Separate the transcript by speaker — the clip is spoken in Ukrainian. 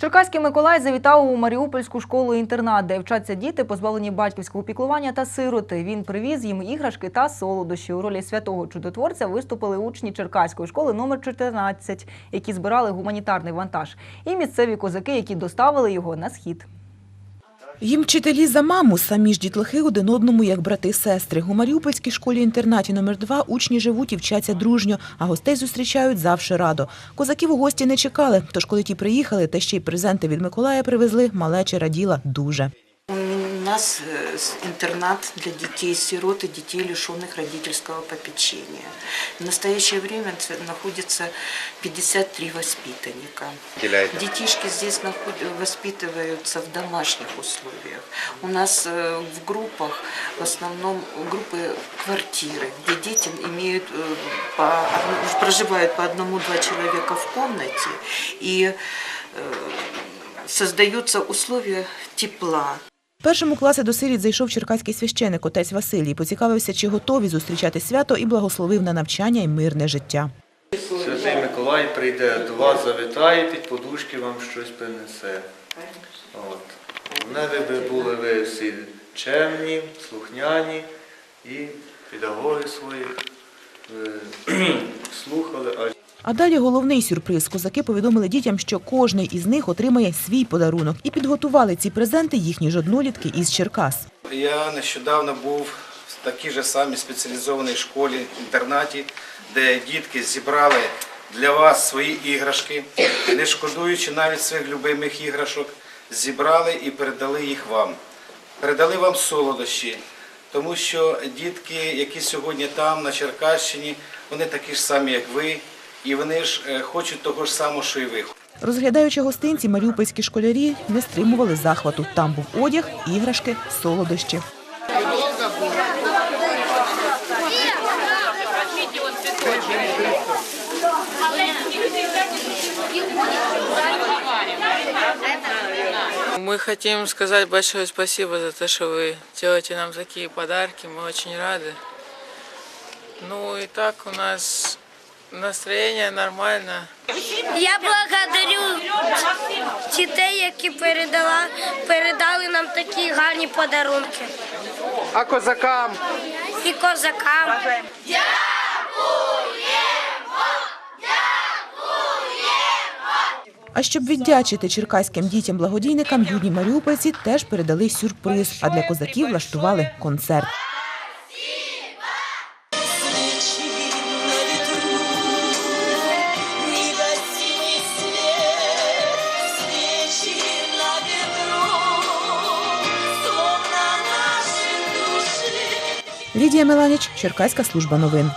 Speaker 1: Черкаський Миколай завітав у Маріупольську школу-інтернат, де вчаться діти, позбавлені батьківського піклування та сироти. Він привіз їм іграшки та солодощі. У ролі святого чудотворця виступили учні Черкаської школи номер 14, які збирали гуманітарний вантаж, і місцеві козаки, які доставили його на схід.
Speaker 2: Їм вчителі за маму, самі ж дітлахи один одному, як брати-сестри. У Маріупольській школі-інтернаті номер 2 учні живуть і вчаться дружньо, а гостей зустрічають завжди радо. Козаків у гості не чекали, тож коли ті приїхали та ще й презенти від Миколая привезли, малеча раділа дуже.
Speaker 3: У нас э, интернат для детей-сирот и детей, лишенных родительского попечения. В настоящее время находится 53 воспитанника. Детишки здесь наход- воспитываются в домашних условиях. У нас э, в группах, в основном группы квартиры, где дети имеют, э, по, проживают по одному-два человека в комнате и э, создаются условия тепла,
Speaker 2: В першому класі до сиріт зайшов черкаський священик отець Василій, поцікавився, чи готові зустрічати свято і благословив на навчання і мирне життя.
Speaker 4: Святий Миколай прийде до вас, завітає, під подушки вам щось принесе. От. Ви би були ви всі чемні, слухняні і педагоги свої е, слухали.
Speaker 2: А далі головний сюрприз. Козаки повідомили дітям, що кожний із них отримає свій подарунок і підготували ці презенти їхні ж однолітки із Черкас.
Speaker 5: Я нещодавно був в такій же самій спеціалізованій школі, інтернаті, де дітки зібрали для вас свої іграшки, не шкодуючи навіть своїх любимих іграшок, зібрали і передали їх вам. Передали вам солодощі, тому що дітки, які сьогодні там, на Черкащині, вони такі ж самі, як ви, і вони ж е, хочуть того ж самого, що і ви.
Speaker 2: Розглядаючи гостинці, маріупольські школярі не стримували захвату. Там був одяг, іграшки, солодощі.
Speaker 6: Мы хотим сказать большое спасибо за то, что вы делаете нам такие подарки. Мы очень рады. Ну и так у нас настроение нормально.
Speaker 7: Я благодарю дітей, які передала, передали нам такі гарні подарунки.
Speaker 8: А козакам?
Speaker 7: І козакам.
Speaker 2: А щоб віддячити черкаським дітям-благодійникам, юні маріупольці теж передали сюрприз, а для козаків влаштували концерт. Лідія Меланіч, Черкаська служба новин.